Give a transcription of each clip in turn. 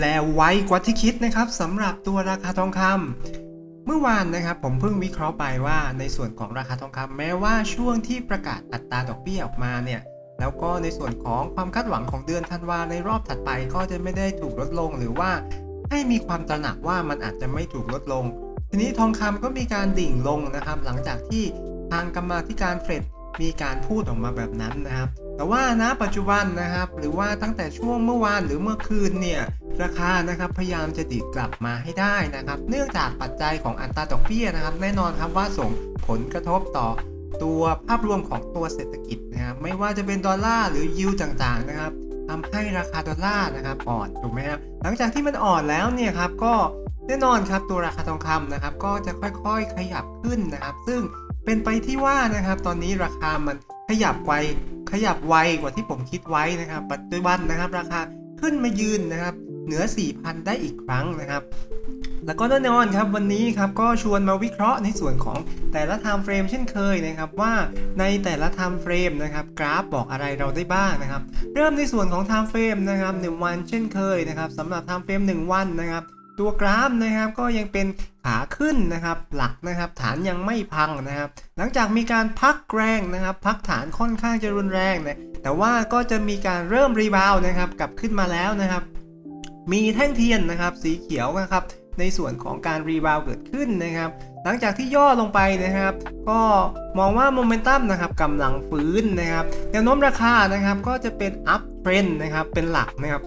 และไวกว่าที่คิดนะครับสำหรับตัวราคาทองคำเมื่อวานนะครับผมเพิ่งวิเคราะห์ไปว่าในส่วนของราคาทองคำแม้ว่าช่วงที่ประกาศอัตราดอกเบี้ยออกมาเนี่ยแล้วก็ในส่วนของความคาดหวังของเดือนธันวาในรอบถัดไปก็จะไม่ได้ถูกลดลงหรือว่าให้มีความตระหนักว่ามันอาจจะไม่ถูกลดลง ทีนี้ทองคำก็มีการดิ่งลงนะครับ หลังจากที่ทางกรรมาธิการเฟดมีการพูดออกมาแบบนั้นนะครับ แต่ว่าณปัจจุบันนะครับ หรือว่าตั้งแต่ช่วงเมื่อวานหรือเมื่อคืนเนี่ย ราคานะครับพยายามจะดีดกลับมาให้ได้นะครับ เนื่องจากปัจจัยของอัตราดอกเบี้ยนะครับ แน่นอนครับว่าส่งผลกระทบต่อตัวภาพรวมของตัวเศรษฐกิจนะครับไม่ว่าจะเป็นดอลลาร์หรือยิวต่างๆนะครับทำให้ราคาดอลลาร์นะครับอ่อนถูกไหมครับหลังจากที่มันอ่อนแล้วเนี่ยครับก็แน่นอนครับตัวราคาทองคำนะครับก็จะค่อยๆขยับขึ้นนะครับ ซึ่งเป็นไปที่ว่านะครับ ตอนนี้ราคามันขยับไวขยับไวกว่าที่ผมคิดไว้นะครับ ปัจจุบันนะครับ ราคาขึ้นมายืนนะครับ เหนือ 4,000 ได้อีกครั้งนะครับ แล้วก็แน่นอนครับวันนี้ครับก็ชวนมาวิเคราะห์ในส่วนของแต่ละ time frame เช่นเคยนะครับว่าในแต่ละ time frame นะครับกราฟบอกอะไรเราได้บ้างนะครับ เริ่มในส่วนของ time frame นะครับ 1 วันเช่นเคยนะครับสำหรับ time frame 1 วันนะครับตัวกราฟนะครับก็ยังเป็นขาขึ้นนะครับหลักนะครับฐานยังไม่พังนะครับ หลังจากมีการพักแรงนะครับ พักฐานค่อนข้างจะรุนแรงนะแต่ว่าก็จะมีการเริ่มรีบาวด์นะครับกลับขึ้นมาแล้วนะครับ มีแท่งเทียนนะครับ สีเขียวนะครับ ในส่วนของการรีบาวเกิดขึ้นนะครับ หลังจากที่ย่อลงไปนะครับ ก็มองว่าโมเมนตัมนะครับกำลังฟื้นนะครับแนวโน้มราคานะครับก็จะเป็นอัพเทรนนะครับเป็นหลักนะครับ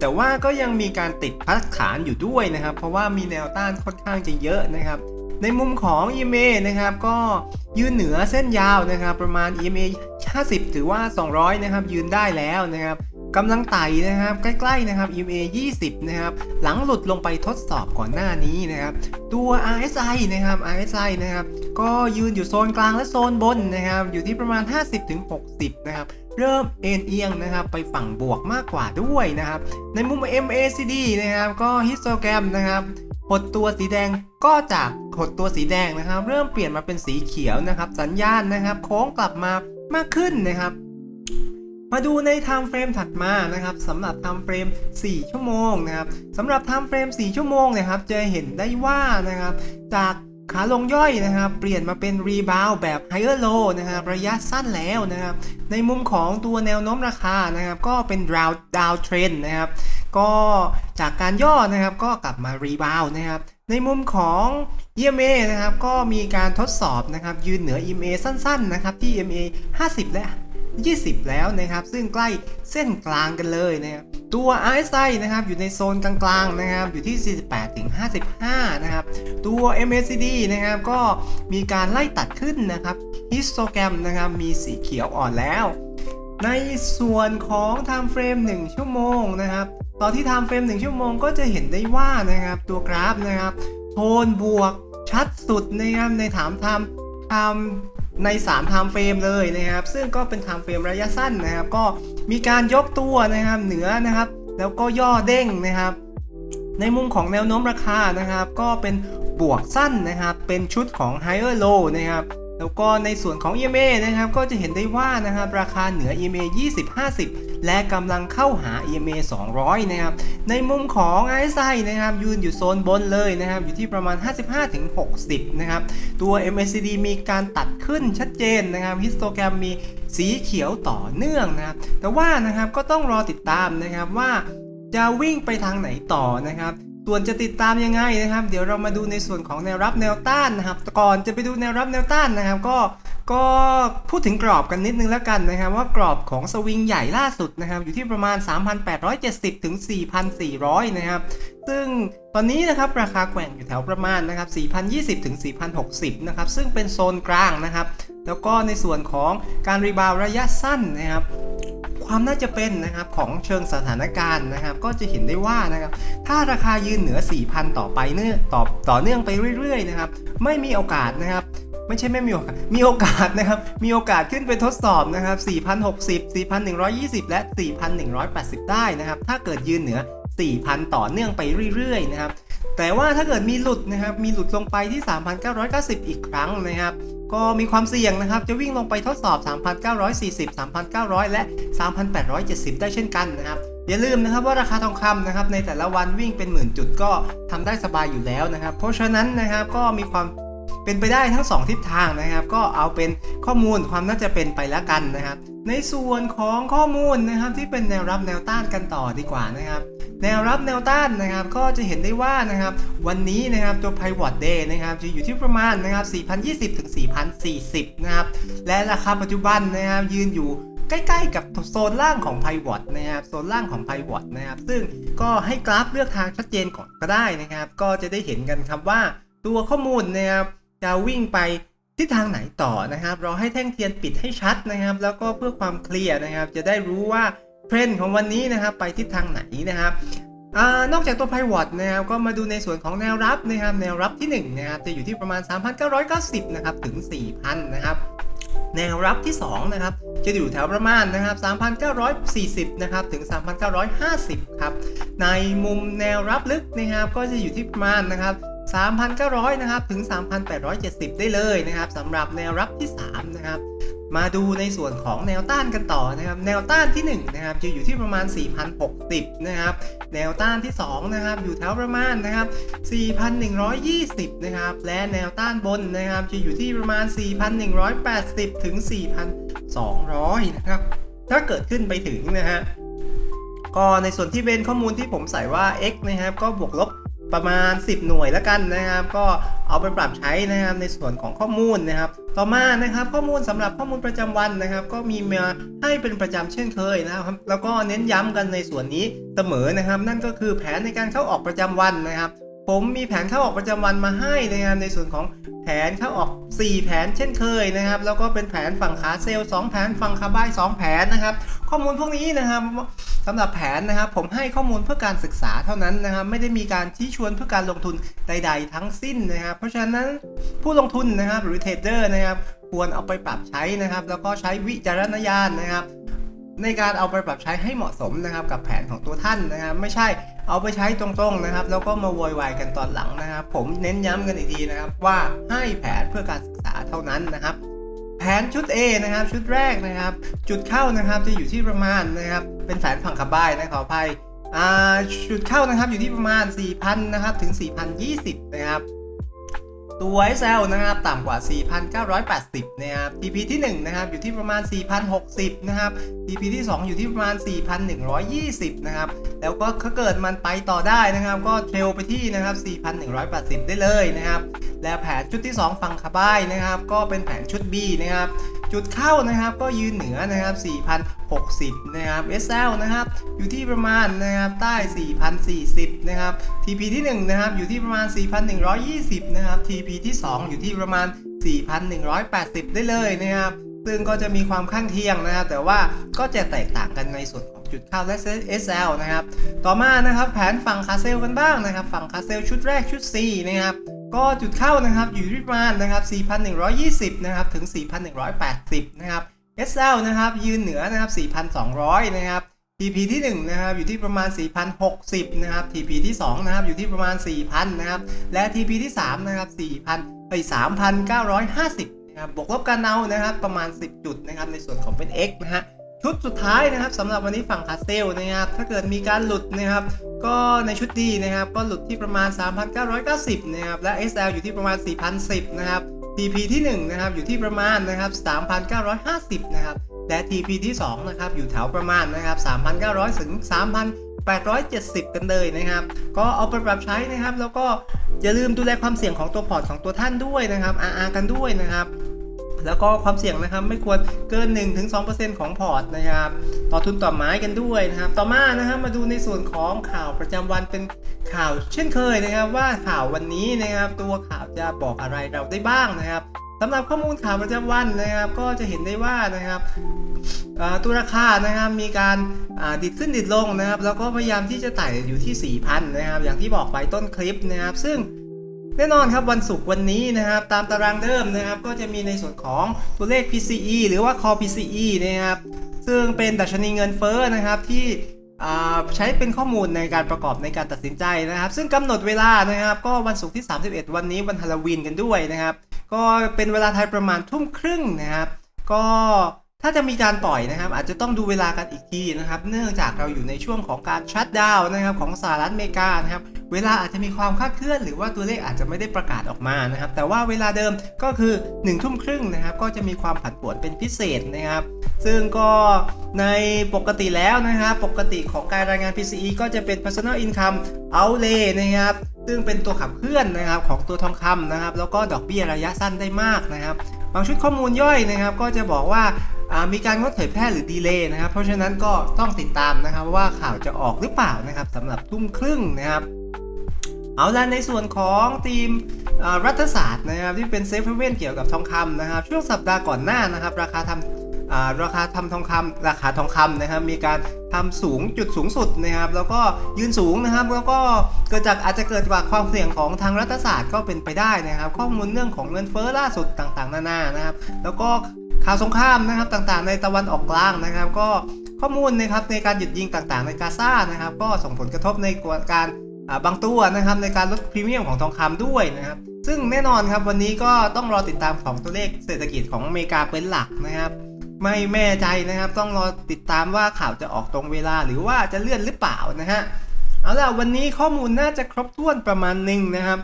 แต่ว่าก็ยังมีการติดพักฐานอยู่ด้วยนะครับ เพราะว่ามีแนวต้านค่อนข้างจะเยอะนะครับ ในมุมของ EMA นะครับก็ยืนเหนือเส้นยาวนะครับ ประมาณ EMA 50 ถือว่า 200 นะครับ ยืนได้แล้วนะครับ กำลังไต่นะครับ ใกล้ๆนะครับ EMA 20 นะครับ หลังหลุดลงไปทดสอบก่อนหน้านี้นะครับ ตัว RSI นะครับ RSI นะครับ ก็ยืนอยู่โซนกลางและโซนบนนะครับ อยู่ที่ประมาณ 50-60 นะครับเริ่มเอ็นเอียงนะครับไปฝั่งบวกมากกว่าด้วยนะครับ ในมุม MACD นะครับ ก็ฮิสโตแกรมนะครับหดตัวสีแดงก็จากหดตัวสีแดงนะครับ เริ่มเปลี่ยนมาเป็นสีเขียวนะครับ สัญญาณนะครับ โค้งกลับมามากขึ้นนะครับ มาดูใน time frame ถัดมานะครับสำหรับ time frame 4ชั่วโมงนะครับสำหรับ time frame 4ชั่วโมงนะครับจะเห็นได้ว่านะครับจากขาลงย่อยนะครับ เปลี่ยนมาเป็นรีบาวแบบ higher low นะครับระยะสั้นแล้วนะครับ ในมุมของตัวแนวโน้มราคานะครับ ก็เป็น down down trend นะครับ ก็จากการย่อนะครับก็กลับมารีบาวนะครับ ในมุมของ EMA นะครับ ก็มีการทดสอบนะครับ ยืนเหนือ EMA สั้น ๆ นะครับที่ EMA 50 และ 20 แล้วนะครับ ซึ่งใกล้เส้นกลางกันเลยนะครับตัว RSI นะครับอยู่ในโซนกลางๆนะครับอยู่ที่ 48ถึง55 นะครับ ตัว MACD นะครับก็มีการไล่ตัดขึ้นนะครับฮิสโตแกรมนะครับมีสีเขียวอ่อนแล้ว ในส่วนของ time frame 1 ชั่วโมงนะครับตอนที่ time frame 1 ชั่วโมงก็จะเห็นได้ว่านะครับตัวกราฟนะครับโทนบวกชัดสุดนะครับในถาม time time ใน3 time frame เลยนะครับ ซึ่งก็เป็น time frame ระยะสั้นนะครับ ก็มีการยกตัวนะครับเหนือนะครับ แล้วก็ย่อเด้งนะครับ ในมุมของแนวโน้มราคานะครับ ก็เป็นบวกสั้นนะครับ เป็นชุดของ higher low นะครับแล้วก็ในส่วนของ EMA นะครับ ก็จะเห็นได้ว่านะครับ ราคาเหนือ EMA 20-50 และกำลังเข้าหา EMA 200 นะครับ ในมุมของ RSI นะครับ ยืนอยู่โซนบนเลยนะครับ อยู่ที่ประมาณ 55-60 นะครับ ตัว MACD มีการตัดขึ้นชัดเจนนะครับฮิสโตแกรมมีสีเขียวต่อเนื่องนะครับ แต่ว่านะครับก็ต้องรอติดตามนะครับว่าจะวิ่งไปทางไหนต่อนะครับ ส่วนจะติดตามยังไงนะครับ เดี๋ยวเรามาดูในส่วนของแนวรับแนวต้านนะครับ ก่อนจะไปดูแนวรับแนวต้านนะครับ ก็ก็พูดถึงกรอบกันนิดนึงแล้วกันนะครับ ว่ากรอบของสวิงใหญ่ล่าสุดนะครับ อยู่ที่ประมาณ 3,870 ถึง 4,400 นะครับ ซึ่งตอนนี้นะครับราคาแกว่งอยู่แถวประมาณนะครับ 4,020 ถึง 4,060 นะครับ ซึ่งเป็นโซนกลางนะครับ แล้วก็ในส่วนของการรีบาวด์ระยะสั้นนะครับ ความน่าจะเป็นนะครับของเชิงสถานการณ์นะครับ ก็จะเห็นได้ว่านะครับถ้าราคายืนเหนือ 4,000 ต่อไปเนื่องต่อต่อเนื่องไปเรื่อยๆนะครับไม่มีโอกาสนะครับไม่ใช่ไม่มีโอกาส มีโอกาสนะครับ มีโอกาสขึ้นไปทดสอบนะครับ 4,060 4,120 และ 4,180 ได้นะครับ ถ้าเกิดยืนเหนือ 4,000 ต่อเนื่องไปเรื่อยๆนะครับ แต่ว่าถ้าเกิดมีหลุดนะครับ มีหลุดลงไปที่ 3,990 อีกครั้งนะครับ ก็มีความเสี่ยงนะครับ จะวิ่งลงไปทดสอบ 3,940 3,900 และ 3,870 ได้เช่นกันนะครับ อย่าลืมนะครับว่าราคาทองคำนะครับในแต่ละวันวิ่งเป็นหมื่นจุดก็ทำได้สบายอยู่แล้วนะครับ เพราะฉะนั้นนะครับก็มีความเป็นไปได้ทั้ง 2 ทิศทางนะครับ ก็เอาเป็นข้อมูลความน่าจะเป็นไปแล้วกันนะครับ ในส่วนของข้อมูลนะครับที่เป็นแนวรับแนวต้านกันต่อดีกว่านะครับ แนวรับแนวต้านนะครับก็จะเห็นได้ว่านะครับวันนี้นะครับตัว Pivot Day นะครับจะอยู่ที่ประมาณนะครับ4,020 ถึง 4,040 นะครับ และราคาปัจจุบันนะครับยืนอยู่ใกล้ๆกับโซนล่างของ Pivot นะครับโซนล่างของ Pivot นะครับ ซึ่งก็ให้กราฟเลือกทางชัดเจนก่อนก็ได้นะครับ ก็จะได้เห็นกันครับว่าตัวข้อมูลนะครับจะวิ่งไปทิศทางไหนต่อนะครับ เราให้แท่งเทียนปิดให้ชัดนะครับ แล้วก็เพื่อความเคลียร์นะครับ จะได้รู้ว่า เทรนด์ของวันนี้นะครับไปทิศทางไหนนะครับอนอกจากตัว Pivot นะครับก็มาดูในส่วนของแนวรับนะครับแนวรับที่1นะครับจะอยู่ที่ประมาณ 3,990นะครับถึง 4,000นะครับแนวรับที่2นะครับจะอยู่แถวประมาณนะครับ3,940นะครับถึง 3,950ครับในมุมแนวรับลึกนะครับก็จะอยู่ที่ประมาณนะครับ3,900นะครับถึง 3,870 ได้เลยนะครับสำหรับแนวรับที่3นะครับ มาดูในส่วนของแนวต้านกันต่อนะครับ แนวต้านที่1นะครับจะอยู่ที่ประมาณ 4,060 นะครับ แนวต้านที่2นะครับอยู่แถวประมาณนะครับ 4,120 นะครับ และแนวต้านบนนะครับจะอยู่ที่ประมาณ 4,180 ถึง 4,200 นะครับ ถ้าเกิดขึ้นไปถึงนะฮะ ก็ในส่วนที่เป็นข้อมูลที่ผมใส่ว่า x นะครับก็บวกลบ ประมาณ 10 หน่วยแล้วกันนะครับ ก็เอาไปปรับใช้นะครับในส่วนของข้อมูลนะครับ ต่อมานะครับข้อมูลสำหรับข้อมูลประจำวันนะครับ ก็มีมาให้เป็นประจำเช่นเคยนะครับ แล้วก็เน้นย้ำกันในส่วนนี้เสมอนะครับ นั่นก็คือแผนในการเข้าออกประจำวันนะครับ ผมมีแผนเข้าออกประจำวันมาให้นะครับในส่วนของแผนเข้าออก 4 แผนเช่นเคยนะครับ แล้วก็เป็นแผนฝั่งขาเซลล์2แผนฝั่งขาบ้าย2แผนนะครับ ข้อมูลพวกนี้นะครับสำหรับแผนนะครับ ผมให้ข้อมูลเพื่อการศึกษาเท่านั้นนะครับ ไม่ได้มีการชี้ชวนเพื่อการลงทุนใด ๆ ทั้งสิ้นนะครับ เพราะฉะนั้นผู้ลงทุนนะครับหรือเทรดเดอร์นะครับ ควรเอาไปปรับใช้นะครับ แล้วก็ใช้วิจารณญาณนะครับ ในการเอาไปปรับใช้ให้เหมาะสมนะครับ กับแผนของตัวท่านนะครับ ไม่ใช่ เอาไปใช้ตรงๆนะครับ แล้วก็มาโวยวายกันตอนหลังนะครับ ผมเน้นย้ำกันอีกทีนะครับว่าให้แผนเพื่อการศึกษาเท่านั้นนะครับ แผนชุด A นะครับชุดแรกนะครับ จุดเข้านะครับจะอยู่ที่ประมาณนะครับเป็นแผนผังขับายนะขออภัยอ่าจุดเข้านะครับอยู่ที่ประมาณ 4,000นะครับถึง 4,020นะครับ ตัว SL นะครับต่ำกว่า 4,980 นะครับ TP ที่1นะครับอยู่ที่ประมาณ 4,060 นะครับ TP ที่ 2 อยู่ที่ประมาณ 4,120 นะครับ แล้วก็ถ้าเกิดมันไปต่อได้นะครับ ก็เทรลไปที่นะครับ 4,180 ได้เลยนะครับ และแผนชุดที่ 2 ฝั่งคาบ้ายนะครับ ก็เป็นแผนชุด B นะครับ จุดเข้านะครับก็ยืนเหนือนะครับ4,060 นะครับ SL นะครับอยู่ที่ประมาณนะครับใต้ 4,040 นะครับ TP ที่ 1 นะครับอยู่ที่ประมาณ 4,120 นะครับ TP ที่ 2 อยู่ที่ประมาณ 4,180 ได้เลยนะครับซึ่งก็จะมีความข้างเคียงนะครับ แต่ว่าก็จะแตกต่างกันในส่วนของจุดเข้าและ SL นะครับ ต่อมานะครับแผนฝั่งคาเซลกันบ้างนะครับ ฝั่งคาเซลชุดแรกชุด C นะครับ ก็จุดเข้านะครับอยู่ที่ประมาณนะครับ 4,120 นะครับ ถึง 4,180 นะครับ SL นะครับ ยืนเหนือนะครับ 4,200 นะครับ TP ที่1นะครับอยู่ที่ประมาณ 4,060 นะครับ TP ที่2นะครับอยู่ที่ประมาณ 4,000 นะครับ และ TP ที่3นะครับ 4,000 ไป 3,950 นะครับบวกลบกันเอานะครับประมาณ 10 จุดนะครับในส่วนของเป็น X นะฮะ ชุดสุดท้ายนะครับสำหรับวันนี้ฝั่งคาเซลนะครับ ถ้าเกิดมีการหลุดนะครับ ก็ในชุดดีนะครับ ก็หลุดที่ประมาณ 3,990 นะครับ และ SL อยู่ที่ประมาณ 4,010 นะครับ TP ที่1นะครับอยู่ที่ประมาณนะครับ 3,950 นะครับ และ TP ที่2นะครับอยู่แถวประมาณนะครับ 3,900 ถึง 3,870 กันเลยนะครับ ก็เอาไปปรับใช้นะครับ แล้วก็อย่าลืมดูแลความเสี่ยงของตัวพอร์ตของตัวท่านด้วยนะครับ RR กันด้วยนะครับ แล้วก็ความเสี่ยงนะครับไม่ควรเกิน 1-2%ของพอร์ตนะครับ ต่อทุนต่อไม้กันด้วยนะครับ ต่อมานะครับมาดูในส่วนของข่าวประจำวันเป็นข่าวเช่นเคยนะครับ ว่าข่าววันนี้นะครับ ตัวข่าวจะบอกอะไรเราได้บ้างนะครับสำหรับข้อมูลข่าวประจำวันนะครับ ก็จะเห็นได้ว่านะครับตัวราคานะครับมีการาดิดขึ้นดิดลงนะครับ แล้วก็พยายามที่จะไต่อยู่ที่ 4,000 นะครับ อย่างที่บอกไปต้นคลิปนะครับ ซึ่ง แน่นอนครับวันศุกร์วันนี้นะครับตามตารางเดิมนะครับก็จะมีในส่วนของตัวเลข PCE หรือว่า Core PCE นะครับซึ่งเป็นดัชนีเงินเฟ้อนะครับที่ใช้เป็นข้อมูลในการประกอบในการตัดสินใจนะครับ ซึ่งกำหนดเวลานะครับ ก็วันศุกร์ที่ 31 วันนี้วันฮาโลวีนกันด้วยนะครับ ก็เป็นเวลาไทยประมาณทุ่มครึ่งนะครับ ก็ถ้าจะมีการปล่อยนะครับ อาจจะต้องดูเวลากันอีกทีนะครับ เนื่องจากเราอยู่ในช่วงของการชัดดาวน์นะครับของสหรัฐอเมริกานะครับ เวลาอาจจะมีความคลาดเคลื่อน หรือว่าตัวเลขอาจจะไม่ได้ประกาศออกมานะครับ แต่ว่าเวลาเดิมก็คือ1นึ่ทุ่มครึ่งนะครับก็จะมีความผันผวนเป็นพิเศษนะครับ ซึ่งก็ในปกติแล้วนะครับปกติของการรายงาน PCE ก็จะเป็น personal income outlay นะครับซึ่งเป็นตัวขับเคลื่อนนะครับของตัวทองคำนะครับ แล้วก็ดอกเบี้ยระยะสั้นได้มากนะครับบางชุดข้อมูลย่อยนะครับ ก็จะบอกว่ามีการงดเผยแพร่หรือดีเลย์นะครับ เพราะฉะนั้นก็ต้องติดตามนะครับว่าข่าวจะออกหรือเปล่านะครับสำหรับทุ่มครึ่งนะครับ เอาละในส่วนของทีมรัฐศาสตร์นะครับที่เป็นเซฟเว่นเกี่ยวกับทองคำนะครับ ช่วงสัปดาห์ก่อนหน้านะครับ ราคาทำราคาทำทองคำราคาทองคำนะครับ มีการทำสูงจุดสูงสุดนะครับ แล้วก็ยืนสูงนะครับ แล้วก็เกิดจากอาจจะเกิดจากความเสี่ยงของทางรัฐศาสตร์ก็เป็นไปได้นะครับ ข้อมูลเรื่องของเงินเฟ้อล่าสุดต่างๆ นานานะครับ แล้วก็ข่าวสงครามนะครับต่างๆ ในตะวันออกกลางนะครับ ก็ข้อมูลนะครับในการหยุดยิงต่างๆ ในกาซานะครับ ก็ส่งผลกระทบในการอ่า บางตัวนะครับในการลดพรีเมียมของทองคำด้วยนะครับ ซึ่งแน่นอนครับวันนี้ก็ต้องรอติดตามของตัวเลขเศรษฐกิจของอเมริกาเป็นหลักนะครับ ไม่แม่ใจนะครับ ต้องรอติดตามว่าข่าวจะออกตรงเวลาหรือว่าจะเลื่อนหรือเปล่านะฮะเอาล่ะวันนี้ข้อมูลน่าจะครบถ้วนประมาณหนึ่งนะครับ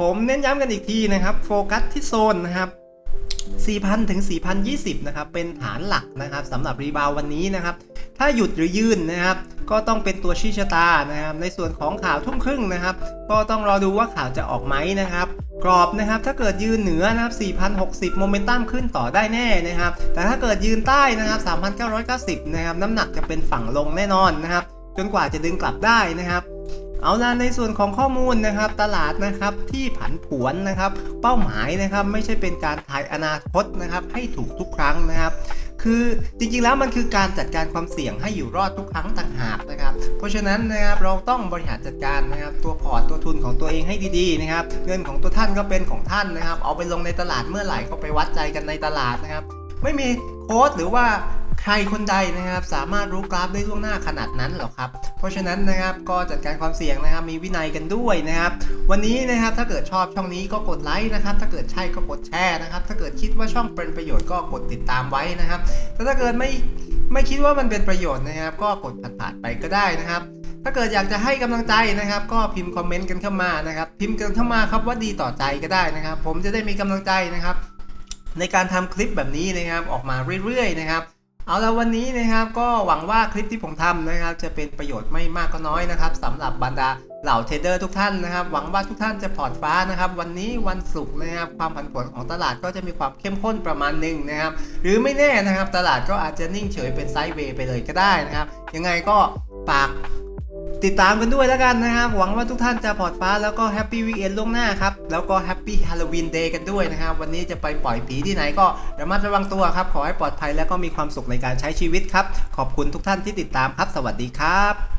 ผมเน้นย้ำกันอีกทีนะครับ โฟกัสที่โซนนะครับ4,000 ถึง 4,020 นะครับ เป็นฐานหลักนะครับสำหรับรีบาววันนี้นะครับ ถ้าหยุดหรือยืนนะครับ ก็ต้องเป็นตัวชี้ชะตานะครับ ในส่วนของข่าวทุ่มครึ่งนะครับ ก็ต้องรอดูว่าข่าวจะออกไหมนะครับกรอบนะครับถ้าเกิดยืนเหนือนะครับ4,060 โมเมนตัมขึ้นต่อได้แน่นะครับ แต่ถ้าเกิดยืนใต้นะครับ3,990 นะครับน้ำหนักจะเป็นฝั่งลงแน่นอนนะครับ จนกว่าจะดึงกลับได้นะครับ เอาล่ะในส่วนของข้อมูลนะครับ ตลาดนะครับที่ผันผวนนะครับ เป้าหมายนะครับไม่ใช่เป็นการทายอนาคตนะครับให้ถูกทุกครั้งนะครับ คือจริงๆแล้วมันคือการจัดการความเสี่ยงให้อยู่รอดทุกครั้งต่างหากนะครับ เพราะฉะนั้นนะครับเราต้องบริหารจัดการนะครับตัวพอร์ตตัวทุนของตัวเองให้ดีๆนะครับเงินของตัวท่านก็เป็นของท่านนะครับ เอาไปลงในตลาดเมื่อไหร่ก็ไปวัดใจกันในตลาดนะครับ ไม่มีโค้ดหรือว่า ใครคนใดนะครับสามารถรู้กราฟได้ล่วงหน้าขนาดนั้นหรอครับ เพราะฉะนั้นนะครับก็จัดการความเสี่ยงนะครับมีวินัยกันด้วยนะครับ วันนี้นะครับถ้าเกิดชอบช่องนี้ก็กดไลค์นะครับ ถ้าเกิดใช่ก็กดแชร์นะครับ ถ้าเกิดคิดว่าช่องเป็นประโยชน์ก็กดติดตามไว้นะครับแต่ถ้าเกิดไม่ไม่คิดว่ามันเป็นประโยชน์นะครับ ก็กดผ่านๆไปก็ได้นะครับถ้าเกิดอยากจะให้กำลังใจนะครับ ก็พิมพ์คอมเมนต์กันเข้ามานะครับ พิมพ์กันเข้ามาครับว่าดีต่อใจก็ได้นะครับ ผมจะได้มีกำลังใจนะครับ ในการทำคลิปแบบนี้นะครับออกมาเรื่อยๆนะครับ เอาละวันนี้นะครับก็หวังว่าคลิปที่ผมทำนะครับ จะเป็นประโยชน์ไม่มากก็น้อยนะครับสำหรับบรรดาเหล่าเทรดเดอร์ทุกท่านนะครับ หวังว่าทุกท่านจะพอร์ตฟ้านะครับ วันนี้วันศุกร์นะครับ ความผันผวนของตลาดก็จะมีความเข้มข้นประมาณหนึ่งนะครับ หรือไม่แน่นะครับ ตลาดก็อาจจะนิ่งเฉยเป็นไซด์เวย์ไปเลยก็ได้นะครับ ยังไงก็ฝาก ติดตามกันด้วยแล้วกันนะครับ หวังว่าทุกท่านจะพอดฟ้าแล้วก็แฮปปี้วีคเอนล่วงหน้าครับ แล้วก็แฮปปี้ฮาโลวีนเดย์กันด้วยนะครับ วันนี้จะไปปล่อยผีที่ไหนก็ระมัดระวังตัวครับ ขอให้ปลอดภัยแล้วก็มีความสุขในการใช้ชีวิตครับ ขอบคุณทุกท่านที่ติดตามครับ สวัสดีครับ